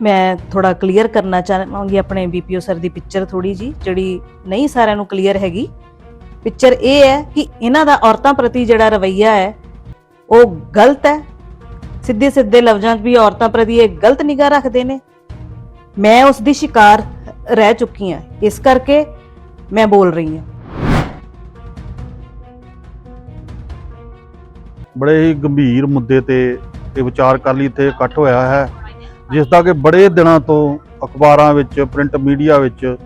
ਮੈਂ ਥੋੜਾ ਕਲੀਅਰ ਕਰਨਾ ਚਾਹਾਂਗੀ ਆਪਣੇ ਬੀਪੀਓ ਸਰ ਦੀ ਪਿਕਚਰ ਥੋੜੀ ਜੀ ਜਿਹੜੀ ਨਹੀਂ ਸਾਰਿਆਂ ਨੂੰ ਕਲੀਅਰ ਹੈਗੀ। ਪਿਕਚਰ ਇਹ ਹੈ ਕਿ ਇਹਨਾਂ ਦਾ ਔਰਤਾਂ ਪ੍ਰਤੀ ਜਿਹੜਾ ਰਵੱਈਆ ਹੈ, ਉਹ ਗਲਤ ਹੈ। ਸਿੱਧੇ ਸਿੱਧੇ ਲਫ਼ਜ਼ਾਂ 'ਚ ਵੀ ਔਰਤਾਂ ਪ੍ਰਤੀ ਇਹ ਗਲਤ ਨਿਗਾਹ ਰੱਖਦੇ ਨੇ। ਮੈਂ ਉਸ ਦੀ ਸ਼ਿਕਾਰ ਰਹਿ ਚੁੱਕੀ ਹਾਂ। ਇਸ ਕਰਕੇ ਮੈਂ ਬੋਲ ਰਹੀ ਹਾਂ। ਬੜੇ ਹੀ ਗੰਭੀਰ ਮੁੱਦੇ ਤੇ ਇਹ ਵਿਚਾਰ ਕਰਨ ਲਈ ਇੱਥੇ ਇਕੱਠ ਹੋਇਆ ਹੈ। ਜਿਸ ਦਾ ਕਿ ਬੜੇ ਦਿਨਾਂ ਤੋਂ ਅਖਬਾਰਾਂ ਵਿੱਚ ਪ੍ਰਿੰਟ ਮੀਡੀਆ ਵਿੱਚ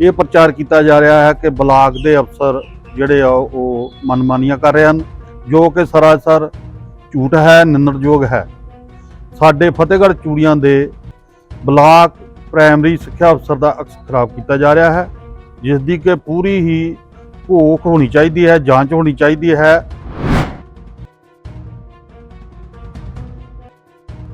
ਇਹ ਪ੍ਰਚਾਰ ਕੀਤਾ ਜਾ ਰਿਹਾ ਹੈ ਕਿ ਬਲਾਕ ਦੇ ਅਫਸਰ ਜਿਹੜੇ ਆ, ਉਹ ਮਨਮਾਨੀਆਂ ਕਰ ਰਹੇ ਹਨ, ਜੋ ਕਿ ਸਰਾਸਰ ਝੂਠ ਹੈ, ਨਿੰਦਣਯੋਗ ਹੈ। ਸਾਡੇ ਫਤਿਹਗੜ੍ਹ ਚੂੜੀਆਂ ਦੇ ਬਲਾਕ ਪ੍ਰਾਇਮਰੀ ਸਿੱਖਿਆ ਅਫਸਰ ਦਾ ਅਕਸ ਖਰਾਬ ਕੀਤਾ ਜਾ ਰਿਹਾ ਹੈ, ਜਿਸ ਦੀ ਕਿ ਪੂਰੀ ਹੀ ਭੋਖ ਹੋਣੀ ਚਾਹੀਦੀ ਹੈ, ਜਾਂਚ ਹੋਣੀ ਚਾਹੀਦੀ ਹੈ।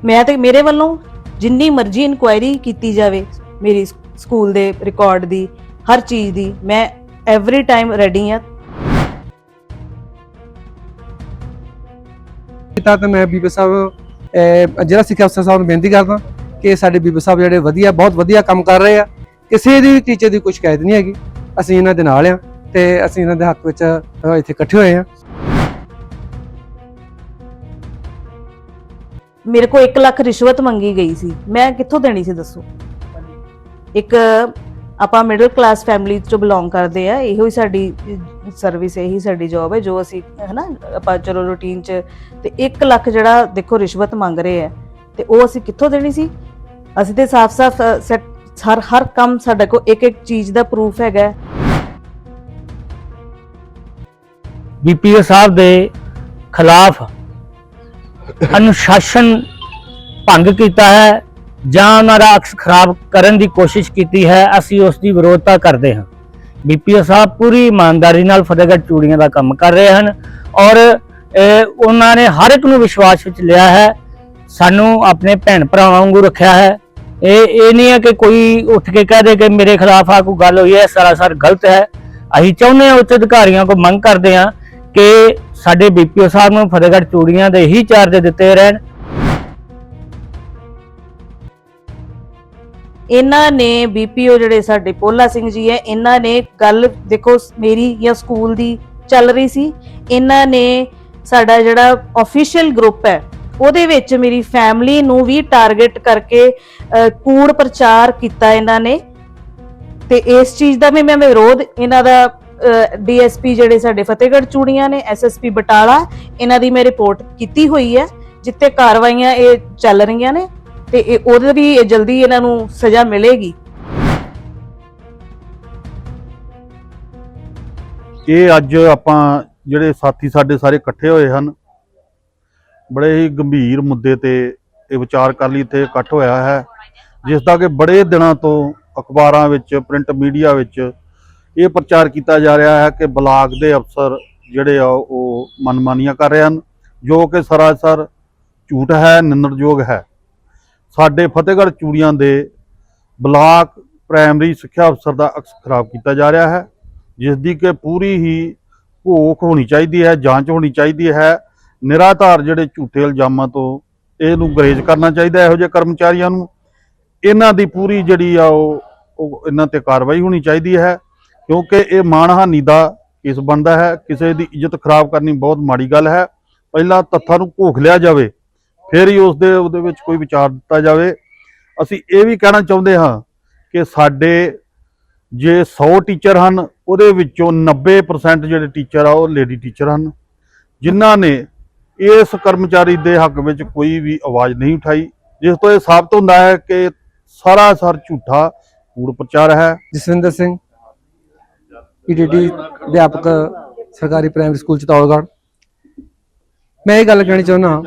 ਮੈਂ ਤੇ ਮੇਰੇ ਵੱਲੋਂ ਜਿੰਨੀ ਮਰਜ਼ੀ ਇਨਕੁਆਇਰੀ ਕੀਤੀ ਜਾਵੇ ਮੇਰੀ ਸਕੂਲ ਦੇ ਰਿਕਾਰਡ ਦੀ ਹਰ ਚੀਜ਼ ਦੀ ਮੈਂ ਐਵਰੀ ਟਾਈਮ ਰੈਡੀ ਹਾਂ। ਕੀਤਾ ਤੇ ਮੈਂ ਬੀਬੀ ਸਾਹਿਬ ਅਹ, ਜ਼ਿਲ੍ਹਾ ਸਿੱਖਿਆ ਅਫਸਰ ਸਾਹਿਬ ਨੂੰ ਬੇਨਤੀ ਕਰਦਾ ਕਿ ਸਾਡੇ ਬੀਬੀ ਸਾਹਿਬ ਜਿਹੜੇ ਵਧੀਆ ਬਹੁਤ ਵਧੀਆ ਕੰਮ ਕਰ ਰਹੇ ਆ ਕਿਸੇ ਦੀ ਟੀਚਰ ਦੀ ਕੋਈ ਸ਼ਿਕਾਇਤ ਨਹੀਂ ਹੈਗੀ। ਅਸੀਂ ਇਹਨਾਂ ਦੇ ਨਾਲ ਆ ਤੇ ਅਸੀਂ ਇਹਨਾਂ ਦੇ ਹੱਕ ਵਿੱਚ ਅਹ, ਇੱਥੇ ਇਕੱਠੇ ਹੋਏ ਆ ਮੇਰੇ ਕੋਲ 1 ਲੱਖ ਰਿਸ਼ਵਤ ਮੰਗੀ ਗਈ ਸੀ। ਮੈਂ ਕਿੱਥੋਂ ਦੇਣੀ ਸੀ ਦੱਸੋ? ਇੱਕ ਆਪਾਂ ਮਿਡਲ ਕਲਾਸ ਫੈਮਿਲੀ ਚੋਂ ਬਿਲੋਂਗ ਕਰਦੇ ਆ, ਇਹੋ ਹੀ ਸਾਡੀ ਸਰਵਿਸ ਇਹੀ ਸਾਡੀ ਜੌਬ ਹੈ, ਜੋ ਅਸੀਂ, ਹਨਾ, ਆਪਾਂ ਚਲੋ ਰੂਟੀਨ ਚ, ਤੇ 1 ਲੱਖ ਜਿਹੜਾ ਦੇਖੋ ਰਿਸ਼ਵਤ ਮੰਗ ਰਹੇ ਆ, ਤੇ ਉਹ ਅਸੀਂ ਕਿੱਥੋਂ ਦੇਣੀ ਸੀ? ਅਸੀਂ ਤੇ ਸਾਫ਼-ਸਾਫ਼ ਹਰ ਹਰ ਕੰਮ ਸਾਡੇ ਕੋਲ ਇੱਕ ਇੱਕ ਚੀਜ਼ ਦਾ ਪ੍ਰੂਫ ਹੈਗਾ। ਬੀਪੀਓ ਸਾਹਿਬ ਦੇ ਖਿਲਾਫ ਅਨੁਸ਼ਾਸਨ ਭੰਗ ਕੀਤਾ ਹੈ ਜਾਂ ਉਹਨਾਂ ਦਾ ਅਕਸ ਖਰਾਬ ਕਰਨ ਦੀ ਕੋਸ਼ਿਸ਼ ਕੀਤੀ ਹੈ, ਅਸੀਂ ਉਸ ਦੀ ਵਿਰੋਧਤਾ ਕਰਦੇ ਹਾਂ। ਬੀਪੀਓ ਸਾਹਿਬ ਪੂਰੀ ਇਮਾਨਦਾਰੀ ਨਾਲ ਫਤਿਹਗੜ੍ਹ ਚੂੜੀਆਂ ਦਾ ਕੰਮ ਕਰ ਰਹੇ ਹਨ ਔਰ ਉਹਨਾਂ ਨੇ ਹਰ ਇੱਕ ਨੂੰ ਵਿਸ਼ਵਾਸ ਵਿੱਚ ਲਿਆ ਹੈ, ਸਾਨੂੰ ਆਪਣੇ ਭੈਣ ਭਰਾਵਾਂ ਵਾਂਗੂ ਰੱਖਿਆ ਹੈ। ਇਹ ਇਹ ਨਹੀਂ ਹੈ ਕਿ ਕੋਈ ਉੱਠ ਕੇ ਕਹਿ ਦੇ ਕਿ ਮੇਰੇ ਖਿਲਾਫ ਆ ਕੋਈ ਗੱਲ ਹੋਈ ਹੈ ਸਰਾਸਰ ਗਲਤ ਹੈ। ਅਸੀਂ ਚਾਹੁੰਦੇ ਹਾਂ ਉੱਚ ਅਧਿਕਾਰੀਆਂ ਕੋਲ ਮੰਗ ਕਰਦੇ ਹਾਂ ਕਿ ਸਾਡੇ ਬੀਪੀਓ ਸਾਹਿਬ ਨੂੰ ਫਤਿਹਗੜ੍ਹ ਚੂੜੀਆਂ ਦੇ ਹੀ ਚਾਰਜ ਦਿੱਤੇ ਰਹਿਣ। ਇਹਨਾਂ ਨੇ ਬੀਪੀਓ ਜਿਹੜੇ ਸਾਡੇ ਪੋਲਾ ਸਿੰਘ ਜੀ ਹੈ, ਇਹਨਾਂ ਨੇ ਗੱਲ ਦੇਖੋ ਮੇਰੀ ਜਾਂ ਸਕੂਲ ਦੀ ਚੱਲ ਰਹੀ ਸੀ। ਇਹਨਾਂ ਨੇ ਸਾਡਾ ਜਿਹੜਾ ਅਫੀਸ਼ੀਅਲ ਗਰੁੱਪ ਹੈ, ਉਹਦੇ ਵਿੱਚ ਮੇਰੀ ਫੈਮਿਲੀ ਨੂੰ ਵੀ ਟਾਰਗੇਟ ਕਰਕੇ ਕੂੜ ਪ੍ਰਚਾਰ ਕੀਤਾ ਇਹਨਾਂ ਨੇ। ਤੇ ਇਸ ਚੀਜ਼ ਦਾ ਵੀ ਮੈਂ ਵਿਰੋਧ, ਇਹਨਾਂ ਦਾ ਡੀਐਸਪੀ ਜਿਹੜੇ ਸਾਡੇ ਫਤਿਹਗੜ੍ਹ ਚੂੜੀਆਂ ਨੇ, ਐਸਐਸਪੀ ਬਟਾਲਾ, ਇਹਨਾਂ ਦੀ ਮੈਂ ਰਿਪੋਰਟ ਕੀਤੀ ਹੋਈ ਹੈ ਜਿੱਤੇ ਕਾਰਵਾਈਆਂ ਇਹ ਚੱਲ ਰਹੀਆਂ ਨੇ ਤੇ ਇਹ ਉਹਦੇ ਵੀ ਜਲਦੀ ਇਹਨਾਂ ਨੂੰ ਸਜ਼ਾ ਮਿਲੇਗੀ। ਇਹ ਅੱਜ ਆਪਾਂ ਜਿਹੜੇ ਸਾਥੀ ਸਾਡੇ ਸਾਰੇ ਇਕੱਠੇ ਹੋਏ ਹਨ, ਬੜੇ ਹੀ ਗੰਭੀਰ ਮੁੱਦੇ ਤੇ ਇਹ ਵਿਚਾਰ ਕਰਨ ਲਈ ਇੱਥੇ ਇਕੱਠ ਹੋਇਆ ਹੈ, ਜਿਸ ਦਾ ਕਿ ਬੜੇ ਦਿਨਾਂ ਤੋਂ ਅਖਬਾਰਾਂ ਵਿੱਚ, ਪ੍ਰਿੰਟ ਮੀਡੀਆ ਵਿੱਚ ਇਹ ਪ੍ਰਚਾਰ ਕੀਤਾ ਜਾ ਰਿਹਾ ਹੈ ਕਿ ਬਲਾਕ ਦੇ ਅਫਸਰ ਜਿਹੜੇ ਆ ਉਹ ਮਨਮਾਨੀਆਂ ਕਰ ਰਹੇ ਹਨ, ਜੋ ਕਿ ਸਰਾਸਰ ਝੂਠ ਹੈ, ਨਿੰਦਣਯੋਗ ਹੈ। ਸਾਡੇ ਫਤਿਹਗੜ੍ਹ ਚੂੜੀਆਂ ਦੇ ਬਲਾਕ ਪ੍ਰਾਇਮਰੀ ਸਿੱਖਿਆ ਅਫਸਰ ਦਾ ਅਕਸ ਖਰਾਬ ਕੀਤਾ ਜਾ ਰਿਹਾ ਹੈ ਜਿਸ ਦੀ ਕਿ ਪੂਰੀ ਹੀ ਭੋਖ ਹੋਣੀ ਚਾਹੀਦੀ ਹੈ, ਜਾਂਚ ਹੋਣੀ ਚਾਹੀਦੀ ਹੈ। ਨਿਰਾਧਾਰ ਜਿਹੜੇ ਝੂਠੇ ਇਲਜ਼ਾਮਾਂ ਤੋਂ ਇਹਨੂੰ ਗਰੇਜ ਕਰਨਾ ਚਾਹੀਦਾ ਇਹੋ ਜਿਹੇ ਕਰਮਚਾਰੀਆਂ ਨੂੰ। ਇਹਨਾਂ ਦੀ ਪੂਰੀ ਜਿਹੜੀ ਆ ਉਹ ਉਹ ਇਹਨਾਂ ਤੇ ਕਾਰਵਾਈ ਹੋਣੀ ਚਾਹੀਦੀ ਹੈ। ਕਿਉਂਕਿ ਇਹ ਮਾਣਹਾਨੀ ਦਾ ਕੇਸ ਬਣਦਾ ਹੈ, ਕਿਸੇ ਦੀ ਇੱਜ਼ਤ ਖਰਾਬ ਕਰਨੀ ਬਹੁਤ ਮਾੜੀ ਗੱਲ ਹੈ। ਪਹਿਲਾਂ ਤੱਥਾਂ ਨੂੰ ਘੋਖ ਲਿਆ ਜਾਵੇ, ਫਿਰ ਹੀ ਉਸ ਦੇ ਉਹਦੇ ਵਿੱਚ ਕੋਈ ਵਿਚਾਰ ਦਿੱਤਾ ਜਾਵੇ। ਅਸੀਂ ਇਹ ਵੀ ਕਹਿਣਾ ਚਾਹੁੰਦੇ ਹਾਂ ਕਿ ਸਾਡੇ ਜੇ 100 ਟੀਚਰ ਹਨ, ਉਹਦੇ ਵਿੱਚੋਂ 90% ਜਿਹੜੇ ਟੀਚਰ ਆ, ਉਹ ਲੇਡੀ ਟੀਚਰ ਹਨ। ਜਿਨ੍ਹਾਂ ਨੇ ਇਸ ਕਰਮਚਾਰੀ ਦੇ ਹੱਕ ਵਿੱਚ ਕੋਈ ਵੀ ਆਵਾਜ਼ ਨਹੀਂ ਉਠਾਈ। ਜਿਸ ਤੋਂ ਇਹ ਸਾਬਤ ਹੁੰਦਾ ਹੈ ਕਿ ਸਾਰਾ ਸਰ ਝੂਠਾ ਕੂੜ ਪ੍ਰਚਾਰ ਹੈ। ਜਸਵਿੰਦਰ ਸਿੰਘ। ਈਡੀਟੀ ਅਧਿਆਪਕ ਸਰਕਾਰੀ ਪ੍ਰਾਇਮਰੀ ਸਕੂਲ ਚਤੌੜਗੜ੍ਹ ਮੈਂ ਇਹ ਗੱਲ ਕਹਿਣੀ ਚਾਹੁੰਦਾ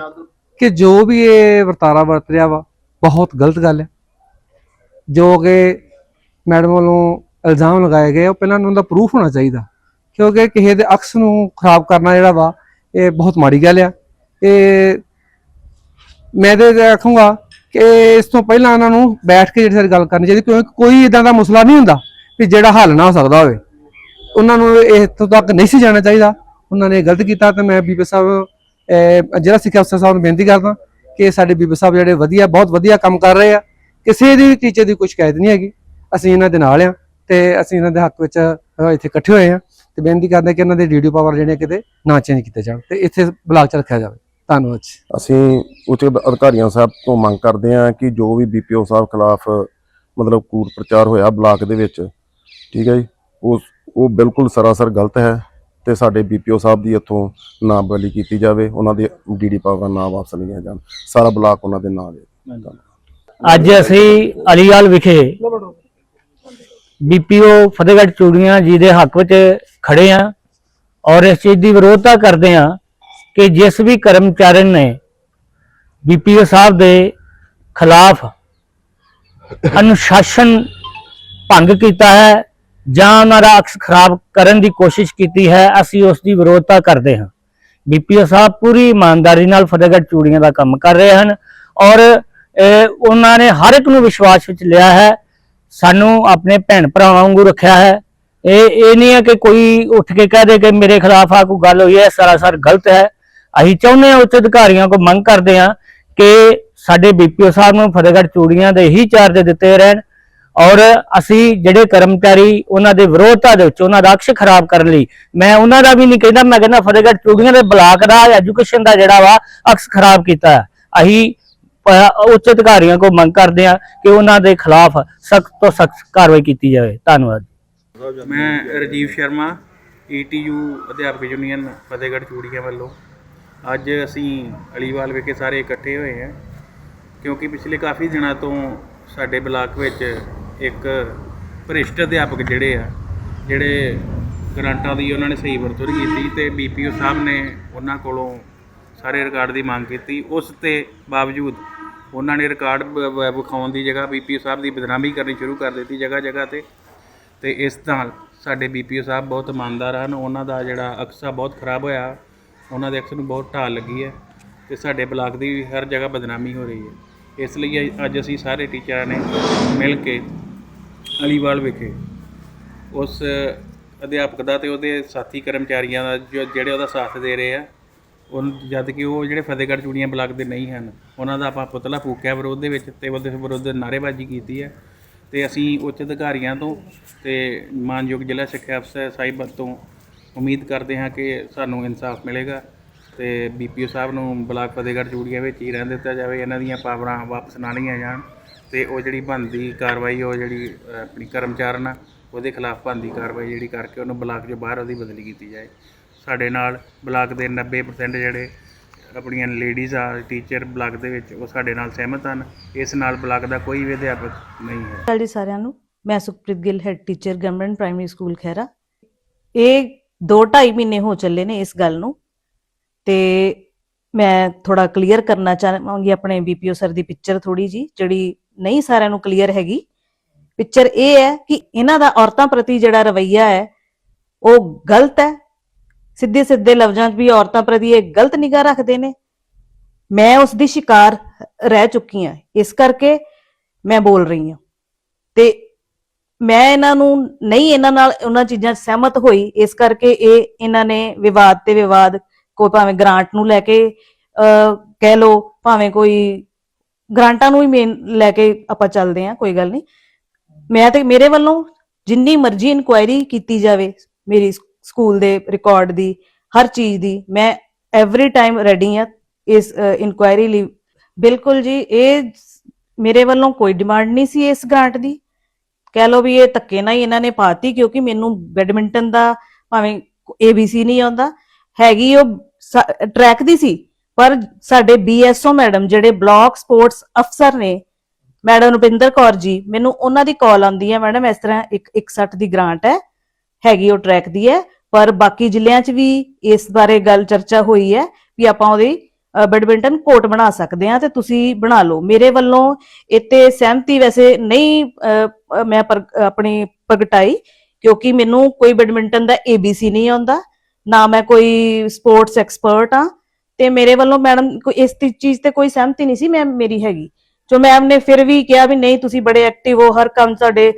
ਕਿ ਜੋ ਵੀ ਇਹ ਵਰਤਾਰਾ ਵਰਤ ਰਿਹਾ ਵਾ, ਬਹੁਤ ਗਲਤ ਗੱਲ ਹੈ। ਜੋ ਕਿ ਮੈਡਮ ਵੱਲੋਂ ਇਲਜ਼ਾਮ ਲਗਾਏ ਗਏ ਉਹ ਪਹਿਲਾਂ ਉਹਨਾਂ ਦਾ ਪ੍ਰੂਫ ਹੋਣਾ ਚਾਹੀਦਾ। ਕਿਉਂਕਿ ਕਿਸੇ ਦੇ ਅਕਸ ਨੂੰ ਖਰਾਬ ਕਰਨਾ ਜਿਹੜਾ ਵਾ, ਇਹ ਬਹੁਤ ਮਾੜੀ ਗੱਲ ਆ। ਇਹ ਮੈਂ ਤੇ ਆਖੂੰਗਾ ਕਿ ਇਸ ਤੋਂ ਪਹਿਲਾਂ ਉਹਨਾਂ ਨੂੰ ਬੈਠ ਕੇ ਜਿਹੜੀ ਸਾਰੀ ਗੱਲ ਕਰਨੀ ਚਾਹੀਦੀ, ਕਿਉਂਕਿ ਕੋਈ ਇਦਾਂ ਦਾ ਮਸਲਾ ਨਹੀਂ ਹੁੰਦਾ ਵੀ ਜਿਹੜਾ ਹੱਲ ਨਾ ਹੋ ਸਕਦਾ ਹੋਵੇ। ਉਹਨਾਂ ਨੂੰ ਇਹ ਇੱਥੋਂ ਤੱਕ ਨਹੀਂ ਸੀ ਜਾਣਾ ਚਾਹੀਦਾ। ਉਹਨਾਂ ਨੇ ਗਲਤ ਕੀਤਾ ਤੇ ਮੈਂ ਬੀਬੀ ਸਾਹਿਬ ਅਹ, ਸਿੱਖਿਆ ਅਫਸਰ ਸਾਹਿਬ ਨੂੰ ਬੇਨਤੀ ਕਰਦਾ ਕਿ ਸਾਡੇ ਬੀਬੀ ਸਾਹਿਬ ਜਿਹੜੇ ਵਧੀਆ ਬਹੁਤ ਵਧੀਆ ਕੰਮ ਕਰ ਰਹੇ ਆ। ਕਿਸੇ ਦੀ ਟੀਚਰ ਦੀ ਕੋਈ ਸ਼ਿਕਾਇਤ ਨਹੀਂ ਹੈਗੀ। ਅਸੀਂ ਇਹਨਾਂ ਦੇ ਨਾਲ ਆ ਤੇ ਅਸੀਂ ਇਹਨਾਂ ਦੇ ਹੱਕ ਵਿੱਚ ਇੱਥੇ ਇਕੱਠੇ ਹੋਏ ਆ ਤੇ ਬੇਨਤੀ ਕਰਦੇ ਹਾਂ ਕਿ ਇਹਨਾਂ ਦੇ ਡੀਡੀ ਪਾਵਰ ਜਿਹੜੇ ਕਿਤੇ ਨਾ ਚੇਂਜ ਕੀਤੇ ਜਾਣ ਤੇ ਇੱਥੇ ਬਲਾਕ ਚ ਰੱਖਿਆ ਜਾਵੇ। ਧੰਨਵਾਦ ਅਸੀਂ ਉੱਚ ਅਧਿਕਾਰੀਆਂ ਸਾਹਿਬ ਤੋਂ ਮੰਗ ਕਰਦੇ ਹਾਂ ਕਿ ਜੋ ਵੀ ਬੀਪੀਓ ਸਾਹਿਬ ਖਿਲਾਫ ਮਤਲਬ ਕੂੜ ਪ੍ਰਚਾਰ ਹੋਇਆ ਬਲਾਕ ਦੇ ਵਿੱਚ ਠੀਕ ਹੈ ਜੀ ਉਹ ਉਹ ਬਿਲਕੁਲ ਸਰਾਸਰ ਗਲਤ ਹੈ ਤੇ ਸਾਡੇ ਬੀਪੀਓ ਸਾਹਿਬ ਦੀ ਇੱਥੋਂ ਨਾਮਬਲੀ ਕੀਤੀ ਜਾਵੇ, ਉਹਨਾਂ ਦੇ ਡੀਡੀ ਪਾਵਰ ਨਾ ਵਾਪਸ ਲਈਆਂ ਜਾਣ। ਸਾਰਾ ਬਲਾਕ ਉਹਨਾਂ ਦੇ ਨਾਂ ਦੇ। ਅੱਜ ਅਸੀਂ ਅਲੀਵਾਲ ਵਿਖੇ ਬੀਪੀਓ ਫਤਿਹਗੜ੍ਹ ਚੂੜੀਆਂ ਜੀ ਦੇ ਹੱਕ ਵਿੱਚ ਖੜੇ ਆ ਔਰ ਇਸ ਚੀਜ਼ ਦੀ ਵਿਰੋਧਤਾ ਕਰਦੇ ਆ ਕਿ ਜਿਸ ਵੀ ਕਰਮਚਾਰੀ ਨੇ ਬੀਪੀਓ ਸਾਹਿਬ ਦੇ ਖਿਲਾਫ ਅਨੁਸ਼ਾਸਨ ਭੰਗ ਕੀਤਾ ਹੈ ਜਾਂ ਉਹਨਾਂ ਦਾ ਅਕਸ ਖਰਾਬ ਕਰਨ ਦੀ ਕੋਸ਼ਿਸ਼ ਕੀਤੀ ਹੈ, ਅਸੀਂ ਉਸ ਦੀ ਵਿਰੋਧਤਾ ਕਰਦੇ ਹਾਂ। ਬੀਪੀਓ ਸਾਹਿਬ ਪੂਰੀ ਇਮਾਨਦਾਰੀ ਨਾਲ ਫਤਿਹਗੜ੍ਹ ਚੂੜੀਆਂ ਦਾ ਕੰਮ ਕਰ ਰਹੇ ਹਨ ਔਰ ਉਹਨਾਂ ਨੇ ਹਰ ਇੱਕ ਨੂੰ ਵਿਸ਼ਵਾਸ ਵਿੱਚ ਲਿਆ ਹੈ, ਸਾਨੂੰ ਆਪਣੇ ਭੈਣ ਭਰਾਵਾਂ ਵਾਂਗੂ ਰੱਖਿਆ ਹੈ। ਇਹ ਇਹ ਨਹੀਂ ਹੈ ਕਿ ਕੋਈ ਉੱਠ ਕੇ ਕਹਿ ਦੇ ਕਿ ਮੇਰੇ ਖਿਲਾਫ ਆ ਕੋਈ ਗੱਲ ਹੋਈ ਹੈ, ਸਰਾਸਰ ਗਲਤ ਹੈ। ਅਸੀਂ ਚਾਹੁੰਦੇ ਹਾਂ ਉੱਚ ਅਧਿਕਾਰੀਆਂ ਕੋ ਮੰਗ ਕਰਦੇ ਹਾਂ ਕਿ ਸਾਡੇ ਬੀਪੀਓ ਸਾਹਿਬ ਨੂੰ ਫਤਿਹਗੜ੍ਹ ਚੂੜੀਆਂ ਦੇ ਹੀ ਚਾਰਜ ਦਿੱਤੇ ਰਹਿਣ। ਔਰ ਅਸੀਂ ਜਿਹੜੇ ਕਰਮਚਾਰੀ ਉਹਨਾਂ ਦੇ ਵਿਰੋਧਤਾ ਦੇ ਵਿੱਚ ਉਹਨਾਂ ਦਾ ਅਕਸ਼ ਖਰਾਬ ਕਰਨ ਲਈ, ਮੈਂ ਉਹਨਾਂ ਦਾ ਵੀ ਨਹੀਂ ਕਹਿੰਦਾ, ਮੈਂ ਕਹਿੰਦਾ ਫਤਿਹਗੜ੍ਹ ਚੂੜੀਆਂ ਦੇ ਬਲਾਕ ਦਾ ਐਜੂਕੇਸ਼ਨ ਦਾ ਜਿਹੜਾ ਵਾ ਅਕਸ਼ ਖਰਾਬ ਕੀਤਾ ਅਸੀਂ ਉੱਚ ਅਧਿਕਾਰੀਆਂ ਕੋ ਮੰਗ ਕਰਦੇ ਹਾਂ ਕਿ ਉਹਨਾਂ ਦੇ ਖਿਲਾਫ ਸਖਤ ਤੋਂ ਸਖਤ ਕਾਰਵਾਈ ਕੀਤੀ ਜਾਵੇ। ਧੰਨਵਾਦ। ਮੈਂ ਰਜੀਵ ਸ਼ਰਮਾ ਈਟੀਯੂ ਅਧਿਆਪਕ ਯੂਨੀਅਨ, ਫਤਿਹਗੜ੍ਹ ਚੂੜੀਆਂ ਵੱਲੋਂ। ਅੱਜ ਅਸੀਂ ਅਲੀਵਾਲ ਵਿਖੇ ਸਾਰੇ ਇਕੱਠੇ ਹੋਏ ਹਾਂ, ਕਿਉਂਕਿ ਪਿਛਲੇ ਕਾਫੀ ਦਿਨਾਂ ਤੋਂ ਸਾਡੇ ਬਲਾਕ ਵਿੱਚ ਇੱਕ ਭ੍ਰਿਸ਼ਟ ਅਧਿਆਪਕ ਜਿਹੜੇ ਆ, ਜਿਹੜੇ ਗ੍ਰਾਂਟਾਂ ਦੀ ਉਹਨਾਂ ਨੇ ਸਹੀ ਵਰਤੋਂ ਨਹੀਂ ਕੀਤੀ ਤੇ ਬੀਪੀਓ ਸਾਹਿਬ ਨੇ ਉਹਨਾਂ ਕੋਲੋਂ ਸਾਰੇ ਰਿਕਾਰਡ ਦੀ ਮੰਗ ਕੀਤੀ। ਉਸ ਤੇ ਬਾਵਜੂਦ ਉਹਨਾਂ ਨੇ ਰਿਕਾਰਡ ਵ- ਵ- ਵਿਖਾਉਣ ਦੀ ਜਗ੍ਹਾ ਬੀਪੀਓ ਸਾਹਿਬ ਦੀ ਬਦਨਾਮੀ ਕਰਨੀ ਸ਼ੁਰੂ ਕਰ ਦਿੱਤੀ ਜਗ੍ਹਾ ਜਗ੍ਹਾ ਤੇ। ਤੇ ਇਸ ਨਾਲ ਸਾਡੇ ਬੀਪੀਓ ਸਾਹਿਬ ਬਹੁਤ ਇਮਾਨਦਾਰ ਹਨ। ਉਹਨਾਂ ਦਾ ਜਿਹੜਾ ਅਕਸਾ ਬਹੁਤ ਖਰਾਬ ਹੋਇਆ, ਉਹਨਾਂ ਦੇ ਅਕਸ ਨੂੰ ਬਹੁਤ ਢਾਲ ਲੱਗੀ ਹੈ ਤੇ ਸਾਡੇ ਬਲਾਕ ਦੀ ਵੀ ਹਰ ਜਗ੍ਹਾ ਬਦਨਾਮੀ ਹੋ ਰਹੀ ਹੈ। ਇਸ ਲਈ ਅ- ਅੱਜ ਅਸੀਂ ਸਾਰੇ ਟੀਚਰਾਂ ਨੇ ਮਿਲ ਕੇ ਅਲੀਵਾਲ ਵਿਖੇ। ਉਸ ਅਧਿਆਪਕ ਦਾ ਤੇ ਉਹਦੇ ਸਾਥੀ ਕਰਮਚਾਰੀਆਂ ਦਾ ਜੋ ਜਿਹੜੇ ਉਹਦਾ ਸਾਥ ਦੇ ਰਹੇ ਆ ਉਹ ਜਦ ਕਿ ਉਹ ਜਿਹੜੇ ਫਤਿਹਗੜ੍ਹ ਚੂੜੀਆਂ ਬਲਾਕ ਦੇ ਨਹੀਂ ਹਨ, ਉਹਨਾਂ ਦਾ ਆਪਾਂ ਪੁਤਲਾ ਫੂਕਿਆ ਵਿਰੋਧ ਦੇ ਵਿੱਚ ਤੇ ਉਹਦੇ ਵਿਰੁੱਧ ਨਾਅਰੇਬਾਜ਼ੀ ਕੀਤੀ ਹੈ। ਤੇ ਅਸੀਂ ਉੱਚ ਅਧਿਕਾਰੀਆਂ ਤੋਂ ਤੇ ਮਾਨਯੋਗ ਜ਼ਿਲ੍ਹਾ ਸਿੱਖਿਆ ਅਫਸਰ ਸਾਹਿਬ ਤੋਂ ਉਮੀਦ ਕਰਦੇ ਹਾਂ ਕਿ ਸਾਨੂੰ ਇਨਸਾਫ ਮਿਲੇਗਾ ਤੇ ਬੀਪੀਓ ਸਾਹਿਬ ਨੂੰ ਬਲਾਕ ਫਤਿਹਗੜ੍ਹ ਚੂੜੀਆਂ ਵਿੱਚ ਹੀ ਰਹਿਣ ਦਿੱਤਾ ਜਾਵੇ, ਇਹਨਾਂ ਦੀਆਂ ਪਾਵਰਾਂ ਵਾਪਸ ਨਾ ਲਈਆਂ ਜਾਣ। ਤੇ ਉਹ ਜਿਹੜੀ ਬਣਦੀ ਕਾਰਵਾਈ, ਉਹ ਜਿਹੜੀ ਆਪਣੀ ਕਰਮਚਾਰਨ ਆ, ਉਹਦੇ ਖਿਲਾਫ ਬਣਦੀ ਕਾਰਵਾਈ ਜਿਹੜੀ ਕਰਕੇ ਉਹਨੂੰ ਬਲਾਕ 'ਚੋਂ ਬਾਹਰ ਉਹਦੀ ਬਦਲੀ ਕੀਤੀ ਜਾਏ। ਸਾਡੇ ਨਾਲ ਬਲਾਕ ਦੇ 90% ਜਿਹੜੇ ਆਪਣੀਆਂ ਲੇਡੀਜ਼ ਆ ਟੀਚਰ ਬਲਾਕ ਦੇ ਵਿੱਚ, ਉਹ ਸਾਡੇ ਨਾਲ ਸਹਿਮਤ ਹਨ। ਇਸ ਨਾਲ ਬਲਾਕ ਦਾ ਕੋਈ ਵੀ ਅਧਿਆਪਕ ਨਹੀਂ ਹੈ। ਸਤਿ ਸਾਰਿਆਂ ਨੂੰ, ਮੈਂ Sukhpreet Gill head teacher government primary school Khaira ਇਹ 2.5 ਮਹੀਨੇ ਹੋ ਚੱਲੇ ਨੇ ਇਸ ਗੱਲ ਨੂੰ। ਤੇ ਮੈਂ ਥੋੜਾ ਕਲੀਅਰ ਕਰਨਾ ਚਾਹਾਂਗੀ ਆਪਣੇ ਬੀਪੀਓ ਸਰ ਦੀ ਪਿਕਚਰ ਥੋੜੀ ਜੀ ਜਿਹੜੀ ਨਹੀਂ ਸਾਰਿਆਂ ਨੂੰ ਕਲੀਅਰ ਹੈਗੀ। ਪਿਕਚਰ ਇਹ ਹੈ ਕਿ ਇਹਨਾਂ ਦਾ ਔਰਤਾਂ ਪ੍ਰਤੀ ਜਿਹੜਾ ਰਵਈਆ ਹੈ ਉਹ ਗਲਤ ਹੈ। ਸਿੱਧੇ ਸਿੱਧੇ ਲਫ਼ਜ਼ਾਂ 'ਚ ਵੀ ਔਰਤਾਂ ਪ੍ਰਤੀ ਇਹ ਗਲਤ ਨਿਗਾਹ ਰੱਖਦੇ ਨੇ। ਮੈਂ ਉਸ ਦੀ ਸ਼ਿਕਾਰ ਰਹਿ ਚੁੱਕੀ ਹਾਂ। ਇਸ ਕਰਕੇ ਮੈਂ ਬੋਲ ਰਹੀ ਹਾਂ। ਤੇ ਮੈਂ ਇਹਨਾਂ ਨੂੰ ਨਹੀਂ ਇਹਨਾਂ ਨਾਲ ਉਹਨਾਂ ਚੀਜ਼ਾਂ 'ਚ ਸਹਿਮਤ ਹੋਈ। ਇਸ ਕਰਕੇ ਇਹ ਇਹਨਾਂ ਨੇ ਵਿਵਾਦ ਤੇ ਵਿਵਾਦ ਕੋਈ ਭਾਵੇਂ ਗ੍ਰਾਂਟ ਨੂੰ ਲੈ ਕੇ ਅਹ, ਕਹਿ ਲੋ ਭਾਵੇਂ ਕੋਈ ਗ੍ਰਾਂਟਾਂ ਨੂੰ ਹੀ ਮੇਨ ਲੈ ਕੇ ਆਪਾਂ ਚੱਲਦੇ ਹਾਂ, ਕੋਈ ਗੱਲ ਨਹੀਂ। ਮੈਂ ਤੇ, ਮੇਰੇ ਵੱਲੋਂ ਜਿੰਨੀ ਮਰਜ਼ੀ ਇਨਕੁਆਇਰੀ ਕੀਤੀ ਜਾਵੇ, ਮੇਰੀ ਸਕੂਲ ਦੇ ਰਿਕਾਰਡ ਦੀ, ਹਰ ਚੀਜ਼ ਦੀ, ਮੈਂ ਐਵਰੀ ਟਾਈਮ ਰੈਡੀ ਹਾਂ ਇਸ ਇਨਕੁਆਇਰੀ ਲਈ। ਬਿਲਕੁਲ ਜੀ, ਇਹ ਮੇਰੇ ਵੱਲੋਂ ਕੋਈ ਡਿਮਾਂਡ ਨਹੀਂ ਸੀ ਇਸ ਗ੍ਰਾਂਟ ਦੀ। ਕਹਿ ਲੋ ਵੀ ਇਹ ਧੱਕੇ ਨਾਲ ਹੀ ਇਹਨਾਂ ਨੇ ਪਾਤੀ, ਕਿਉਂਕਿ ਮੈਨੂੰ ਬੈਡਮਿੰਟਨ ਦਾ ਭਾਵੇਂ ABC ਨਹੀਂ ਆਉਂਦਾ। ਹੈਗੀ ਉਹ ਟਰੈਕ ਦੀ ਸੀ। ਪਰ ਸਾਡੇ BSO ਮੈਡਮ ਜਿਹੜੇ ਬਲਾਕ ਸਪੋਰਟਸ ਅਫਸਰ ਨੇ, ਮੈਡਮ ਰੁਪਿੰਦਰ ਕੌਰ ਜੀ, ਮੈਨੂੰ ਉਹਨਾਂ ਦੀ ਕਾਲ ਆਉਂਦੀ ਹੈ। ਮੈਡਮ, ਇਸ ਤਰ੍ਹਾਂ ਇੱਕ 61 ਦੀ ਗ੍ਰਾਂਟ ਹੈ, ਹੈਗੀ ਉਹ ਟਰੈਕ ਦੀ ਹੈ। ਪਰ ਬਾਕੀ ਜ਼ਿਲ੍ਹਿਆਂ 'ਚ ਵੀ ਇਸ ਬਾਰੇ ਗੱਲ ਚਰਚਾ ਹੋਈ ਹੈ ਵੀ ਆਪਾਂ ਉਹਦੀ ਬੈਡਮਿੰਟਨ ਕੋਰਟ ਬਣਾ ਸਕਦੇ ਹਾਂ ਤੇ ਤੁਸੀਂ ਬਣਾ ਲਓ। ਮੇਰੇ ਵੱਲੋਂ ਇੱਥੇ ਸਹਿਮਤੀ ਵੈਸੇ ਨਹੀਂ ਮੈਂ ਆਪਣੀ ਪ੍ਰਗਟਾਈ, ਕਿਉਂਕਿ ਮੈਨੂੰ ਕੋਈ ਬੈਡਮਿੰਟਨ ਦਾ ABC ਨਹੀਂ ਆਉਂਦਾ। ਨਾ ਮੈਂ ਕੋਈ ਸਪੋਰਟਸ ਐਕਸਪਰਟ ਆ ਤੇ ਮੇਰੇ ਵੱਲੋਂ ਮੈਡਮ ਕੋਈ ਇਸ ਚੀਜ਼ ਤੇ ਕੋਈ ਸਹਿਮਤੀ ਨਹੀਂ ਸੀ ਮੈਂ, ਮੇਰੀ ਹੈਗੀ। ਜੋ ਮੈਮ ਨੇ ਫਿਰ ਵੀ ਕਿਹਾ ਵੀ ਨਹੀਂ, ਤੁਸੀਂ ਬੜੇ ਐਕਟਿਵ ਹੋ, ਹਰ ਕੰਮ ਸਾਡੇ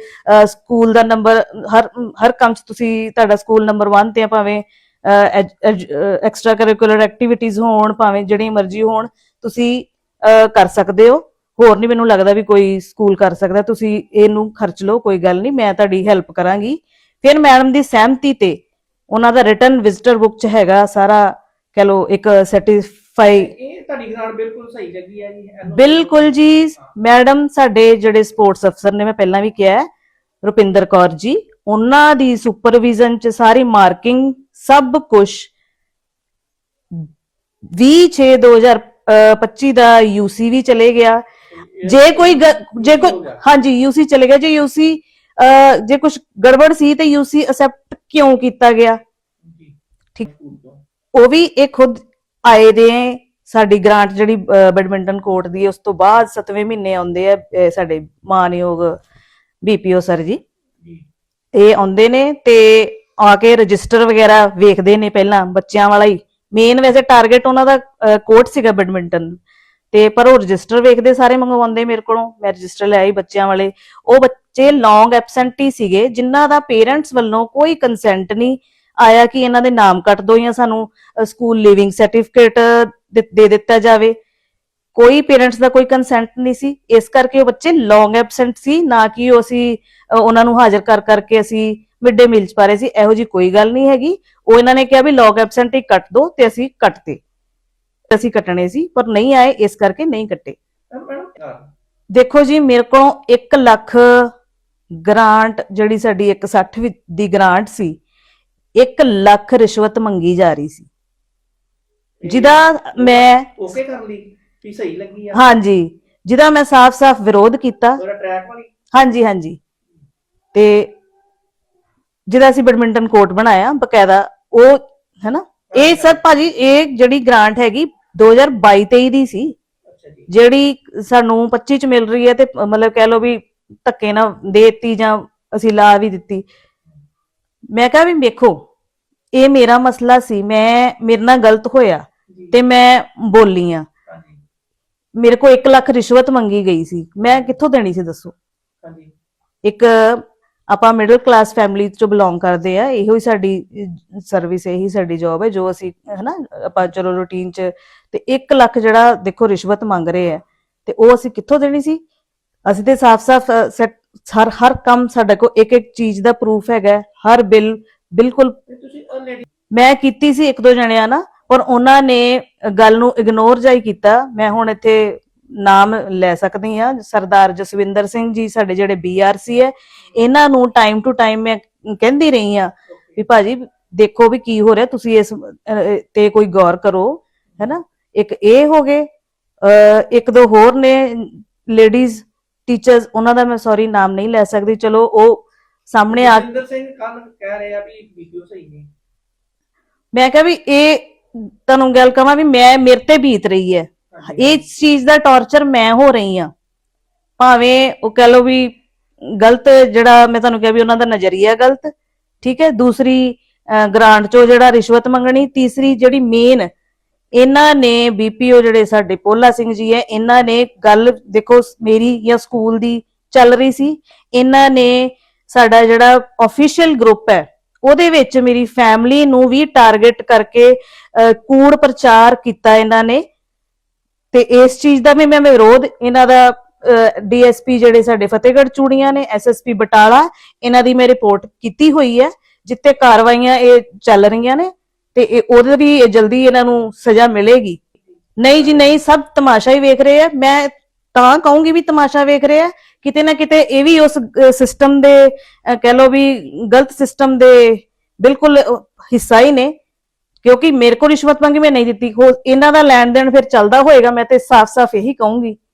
ਸਕੂਲ ਦਾ ਨੰਬਰ ਹਰ ਹਰ ਕੰਮ 'ਚ ਤੁਸੀਂ ਤੁਹਾਡਾ ਸਕੂਲ ਨੰਬਰ 1 ਤੇ ਆ ਭਾਵੇਂ ਐਕਸਟਰਾ ਕਰਿਕੂਲਰ ਐਕਟੀਵਿਟੀਜ਼ ਹੋਣ, ਭਾਵੇਂ ਜਿਹੜੀਆਂ ਮਰਜ਼ੀ ਹੋਣ, ਤੁਸੀਂ ਕਰ ਸਕਦੇ ਹੋ। ਹੋਰ ਨਹੀਂ ਮੈਨੂੰ ਲੱਗਦਾ ਵੀ ਕੋਈ ਸਕੂਲ ਕਰ ਸਕਦਾ, ਤੁਸੀਂ ਇਹਨੂੰ ਖਰਚ ਲਓ, ਕੋਈ ਗੱਲ ਨਹੀਂ ਮੈਂ ਤੁਹਾਡੀ ਹੈਲਪ ਕਰਾਂਗੀ। ਫਿਰ ਮੈਡਮ ਦੀ ਸਹਿਮਤੀ ਤੇ, ਉਹਨਾਂ ਦਾ ਰਿਟਰਨ ਵਿਜ਼ਿਟਰ ਬੁੱਕ ਚ ਹੈਗਾ ਸਾਰਾ ਕਹ ਲਓ ਇੱਕ ਸਰਟੀਫਾਈ ਇਹ ਤੁਹਾਡੀ ਗ੍ਰਾਂਟ ਬਿਲਕੁਲ ਸਹੀ ਲੱਗੀ ਹੈ ਜੀ। ਬਿਲਕੁਲ ਜੀ। ਮੈਡਮ ਸਾਡੇ ਜਿਹੜੇ ਸਪੋਰਟਸ ਅਫਸਰ ਨੇ ਮੈਂ ਪਹਿਲਾਂ ਵੀ ਕਿਹਾ ਹੈ, ਰੁਪਿੰਦਰ ਕੌਰ ਜੀ ਉਹਨਾਂ ਦੀ ਸੁਪਰਵਿਜ਼ਨ ਚ ਸਾਰੀ ਮਾਰਕਿੰਗ ਸਭ ਕੁਝ 20 2025 ਦਾ ਯੂਸੀ ਵੀ ਚਲੇ ਗਿਆ। ਜੇ ਕੋਈ ਗ- ਜੇ ਕੋਈ ਹਾਂਜੀ ਯੂਸੀ ਚਲੇ ਗਿਆ। ਜੇ ਯੂਸੀ ਜੇ ਕੁਝ ਗੜਬੜ ਸੀ ਤੇ ਯੂਸੀ ਅਸੈਪਟ ਕਿਉਂ ਕੀਤਾ ਗਿਆ? ਠੀਕ। ਉਹ ਵੀ ਇਹ ਖੁਦ ਆਏ ਦੇ ਸਾਡੀ ਗ੍ਰਾਂਟ ਜਿਹੜੀ ਬੈਡਮਿੰਟਨ ਕੋਰਟ ਦੀ ਉਸ ਤੋਂ ਬਾਅਦ 7ਵੇਂ ਮਹੀਨੇ ਆਉਂਦੇ ਆ ਸਾਡੇ ਮਾਨਯੋਗ ਬੀਪੀਓ ਸਰ ਜੀ। ਇਹ ਆਉਂਦੇ ਨੇ ਤੇ ਆ ਕੇ ਰਜਿਸਟਰ ਵਗੈਰਾ ਵੇਖਦੇ ਨੇ ਪਹਿਲਾਂ ਬੱਚਿਆਂ ਵਾਲਾ ਹੀ। ਮੇਨ ਵੈਸੇ ਟਾਰਗੇਟ ਉਹਨਾਂ ਦਾ ਕੋਰਟ ਸੀਗਾ ਬੈਡਮਿੰਟਨ ਤੇ ਪਰ ਉਹ ਰਜਿਸਟਰ ਵੇਖਦੇ ਸਾਰੇ ਮੰਗਵਾਉਂਦੇ ਮੇਰੇ ਕੋਲੋਂ। ਮੈਂ ਰਜਿਸਟਰ ਲੈ ਆਈ ਬੱਚਿਆਂ ਵਾਲੇ। ਉਹ ਬੱਚੇ ਲੌਂਗ ਐਬਸੈਂਟ ਹੀ ਸੀਗੇ ਜਿਨ੍ਹਾਂ ਦਾ ਪੇਰੈਂਟਸ ਵੱਲੋਂ ਕੋਈ ਕੰਸੈਂਟ ਨਹੀਂ ਆਇਆ ਕਿ ਇਹਨਾਂ ਦੇ ਨਾਮ ਕੱਟ ਦੋ ਜਾਂ ਸਾਨੂੰ ਸਕੂਲ ਲਿਵਿੰਗ ਸਰਟੀਫਿਕੇਟ ਦੇ ਦਿੱਤਾ ਜਾਵੇ। ਕੋਈ ਪੇਰੈਂਟਸ ਦਾ ਕੋਈ ਕੰਸੈਂਟ ਨਹੀਂ ਸੀ। ਇਸ ਕਰਕੇ ਉਹ ਬੱਚੇ ਲੌਂਗ ਐਬਸੈਂਟ ਸੀ, ਨਾ ਕਿ ਉਹ ਅਸੀਂ ਉਹਨਾਂ ਨੂੰ ਹਾਜ਼ਰ ਕਰ, ਕਰਕੇ ਅਸੀਂ ਮਿਡ ਡੇ ਮੀਲ ਚ ਪਾ ਰਹੇ ਸੀ। ਇਹੋ ਜੀ ਕੋਈ ਗੱਲ ਨਹੀਂ ਹੈਗੀ। ਉਹ ਇਹਨਾਂ ਨੇ ਕਿਹਾ ਵੀ ਲੌਂਗ ਐਬਸੈਂਟ ਹੀ ਕੱਟ ਦੋ ਤੇ ਅਸੀਂ ਕੱਟਦੇ। ਅਸੀਂ ਕੱਟਣੇ ਸੀ, ਪਰ ਨਹੀਂ ਆਏ, ਇਸ ਕਰਕੇ ਨਹੀਂ ਕੱਟੇ। ਦੇਖੋ ਜੀ, ਮੇਰੇ ਕੋਲੋਂ 1 ਲੱਖ ਗ੍ਰਾਂਟ, ਜਿਹੜੀ ਸਾਡੀ 160 ਵੀ- ਦੀ ਗ੍ਰਾਂਟ ਸੀ 1 ਲੱਖ ਰਿਸ਼ਵਤ ਮੰਗੀ ਜਾ ਰਹੀ ਸੀ। ਜਿਹਦਾ ਮੈਂ ਓਕੇ ਕਰ ਲਈ ਵੀ ਸਹੀ ਲੱਗੀ ਆ। ਹਾਂਜੀ ਜਿਹਦਾ ਮੈਂ ਸਾਫ਼-ਸਾਫ਼ ਵਿਰੋਧ ਕੀਤਾ। ਉਹਦਾ ਟਰੈਕ ਵਾਲੀ? ਹਾਂਜੀ ਹਾਂਜੀ। ਤੇ ਜਿਹਦਾ ਅਸੀਂ ਬੈਡਮਿੰਟਨ ਕੋਰਟ ਬਣਾਇਆ ਬਕਾਇਦਾ ਉਹ ਹੈਨਾ? ਇਹ ਸਰ ਭਾਜੀ ਇਹ ਜਿਹੜੀ ਗ੍ਰਾਂਟ ਹੈਗੀ 2022-23 ਦੀ ਸੀ। ਅੱਛਾ ਜੀ। ਜਿਹੜੀ ਸਾਨੂੰ 25 ਚ ਮਿਲ ਰਹੀ ਹੈ ਤੇ ਮਤਲਬ ਕਹਿ ਲਓ ਵੀ ਧੱਕੇ ਨਾਲ ਦੇਤੀ ਜਾਂ ਅਸੀਂ ਲਾ ਵੀ ਦਿੱਤੀ। ਮੈਂ ਕਿਹਾ ਵੀ ਵੇਖੋ ਇਹ ਮੇਰਾ ਮਸਲਾ ਸੀ ਮੈਂ ਮੇਰੇ ਨਾਲ ਗਲਤ ਹੋਇਆ ਤੇ ਮੈਂ ਬੋਲੀ ਆ। ਹਾਂਜੀ। ਮੇਰੇ ਕੋਲ 1 ਲੱਖ ਰਿਸ਼ਵਤ ਮੰਗੀ ਗਈ ਸੀ। ਮੈਂ ਕਿੱਥੋਂ ਦੇਣੀ ਸੀ ਦੱਸੋ? ਹਾਂਜੀ। ਇੱਕ ਆਪਾਂ ਮਿਡਲ ਕਲਾਸ ਫੈਮਿਲੀ ਚੋਂ ਬਿਲੋਂਗ ਕਰਦੇ ਆ ਇਹੋ ਹੀ ਸਾਡੀ ਸਰਵਿਸ ਇਹੀ ਸਾਡੀ ਜੌਬ ਹੈ ਜੋ ਅਸੀਂ ਹਨਾ ਆਪਾਂ ਚਲੋ ਰੂਟੀਨ ਚ ਤੇ 1 ਲੱਖ ਜਿਹੜਾ ਦੇਖੋ ਰਿਸ਼ਵਤ ਮੰਗ ਰਹੇ ਆ ਤੇ ਉਹ ਅਸੀਂ ਕਿੱਥੋਂ ਦੇਣੀ ਸੀ? ਅਸੀਂ ਤੇ ਸਾਫ਼-ਸਾਫ਼ ਹਰ ਹਰ ਕੰਮ ਸਾਡੇ ਕੋਲ ਇੱਕ ਇੱਕ ਚੀਜ਼ ਦਾ ਪ੍ਰੂਫ ਹੈਗਾ ਹਰ ਬਿੱਲ ਬਿਲਕੁਲ। ਤੁਸੀਂ ਉਹ ਮੈਂ ਕੀਤੀ ਸੀ ਇੱਕ ਦੋ ਜਣਿਆਂ ਨਾਲ, ਪਰ ਉਹਨਾਂ ਨੇ ਗੱਲ ਨੂੰ ਇਗਨੋਰ ਜਾਈ ਕੀਤਾ। ਮੈਂ ਹੁਣ ਇੱਥੇ ਨਾਮ ਲੈ ਸਕਦੀ ਆ ਸਰਦਾਰ ਜਸਵਿੰਦਰ ਸਿੰਘ ਜੀ ਸਾਡੇ ਜਿਹੜੇ ਬੀਆਰਸੀ ਹੈ, ਇਹਨਾਂ ਨੂੰ ਟਾਈਮ ਟੂ ਟਾਈਮ ਮੈਂ ਕਹਿੰਦੀ ਰਹੀ ਆ ਵੀ ਭਾਜੀ, ਦੇਖੋ ਵੀ ਕੀ ਹੋ ਰਿਹਾ। ਤੁਸੀਂ ਇਸ ਤੇ ਕੋਈ ਗੌਰ ਕਰੋ, ਹੈਨਾ? ਇੱਕ ਇਹ ਹੋ ਗਏ ਇੱਕ ਦੋ ਹੋਰ ਨੇ ਲੇਡੀਜ਼ ਟੀਚਰਸ ਉਹਨਾਂ ਦਾ ਮੈਂ ਸੌਰੀ ਨਾਮ ਨਹੀਂ ਲੈ ਸਕਦੀ। ਚਲੋ, ਉਹ ਸਾਹਮਣੇ ਆ ਜਸਵਿੰਦਰ ਸਿੰਘ ਕੱਲ ਕਹਿ ਰਹੇ ਆ ਵੀ ਵੀਡੀਓ ਸਹੀ ਨਹੀਂ। ਮੈਂ ਕਿਹਾ ਵੀ ਇਹ ਤੁਹਾਨੂੰ ਗੱਲ ਕਹਾਂ ਵੀ ਮੈਂ ਮੇਰੇ ਤੇ ਬੀਤ ਰਹੀ ਹੈ। ਇਹ ਚੀਜ਼ ਦਾ ਟੌਰਚਰ ਮੈਂ ਹੋ ਰਹੀ ਆ ਭਾਵੇਂ ਉਹ ਕਹ ਲੋ ਵੀ ਗਲਤ ਜਿਹੜਾ ਮੈਂ ਤੁਹਾਨੂੰ ਕਿਹਾ ਵੀ ਉਹਨਾਂ ਦਾ ਨਜ਼ਰੀਆ ਗਲਤ ਠੀਕ ਹੈ। ਦੂਸਰੀ ਗ੍ਰਾਂਟ ਚੋਂ ਜਿਹੜਾ ਰਿਸ਼ਵਤ ਮੰਗਣੀ ਤੀਸਰੀ ਜਿਹੜੀ ਮੇਨ ਇਹਨਾਂ ਨੇ ਬੀਪੀਓ ਜਿਹੜੇ ਸਾਡੇ ਪੋਲਾ ਸਿੰਘ ਜੀ ਹੈ ਇਹਨਾਂ ਨੇ ਗੱਲ ਦੇਖੋ ਮੇਰੀ ਜਾਂ ਸਕੂਲ ਦੀ ਚੱਲ ਰਹੀ ਸੀ। ਇਹਨਾਂ ਨੇ ਸਾਡਾ ਜਿਹੜਾ ਅਫੀਸ਼ੀਅਲ ਗਰੁੱਪ ਹੈ, ਉਹਦੇ ਵਿੱਚ ਮੇਰੀ ਫੈਮਿਲੀ ਨੂੰ ਵੀ ਟਾਰਗੇਟ ਕਰਕੇ ਕੂੜ ਪ੍ਰਚਾਰ ਕੀਤਾ ਇਹਨਾਂ ਨੇ। ਤੇ ਇਸ ਚੀਜ਼ ਦਾ ਵੀ ਮੈਂ ਵਿਰੋਧ ਇਹਨਾਂ ਦਾ ਡੀਐਸਪੀ ਜਿਹੜੇ ਸਾਡੇ ਫਤਿਹਗੜ੍ਹ ਚੂੜੀਆਂ ਨੇ ਐਸਐਸਪੀ ਬਟਾਲਾ, ਇਹਨਾਂ ਦੀ ਮੈਂ ਰਿਪੋਰਟ ਕੀਤੀ ਹੋਈ ਹੈ ਜਿੱਤੇ ਕਾਰਵਾਈਆਂ ਇਹ ਚੱਲ ਰਹੀਆਂ ਨੇ, ਤੇ ਇਹ ਉਹਦੇ ਵੀ ਜਲਦੀ ਇਹਨਾਂ ਨੂੰ ਸਜ਼ਾ ਮਿਲੇਗੀ। ਨਹੀਂ ਜੀ, ਨਹੀਂ, ਸਭ ਤਮਾਸ਼ਾ ਹੀ ਵੇਖ ਰਹੇ ਆ। ਮੈਂ ਤਾਂ ਕਹੂੰਗੀ ਵੀ ਤਮਾਸ਼ਾ ਵੇਖ ਰਹੇ ਆ ਕਿਤੇ ਨਾ ਕਿਤੇ ਇਹ ਵੀ ਉਸ ਸਿਸਟਮ ਦੇ ਕਹਿ ਲਓ ਵੀ ਗਲਤ ਸਿਸਟਮ ਦੇ ਬਿਲਕੁਲ ਹਿੱਸਾ ਹੀ ਨੇ। ਕਿਉਂਕਿ ਮੇਰੇ ਕੋਲ ਰਿਸ਼ਵਤ ਮੰਗੀ, ਮੈਂ ਨਹੀਂ ਦਿੱਤੀ। ਹੋ, ਇਹਨਾਂ ਦਾ ਲੈਣ ਦੇਣ ਫਿਰ ਚੱਲਦਾ ਹੋਏਗਾ, ਮੈਂ ਤੇ ਸਾਫ਼-ਸਾਫ਼ ਇਹੀ ਕਹੂੰਗੀ।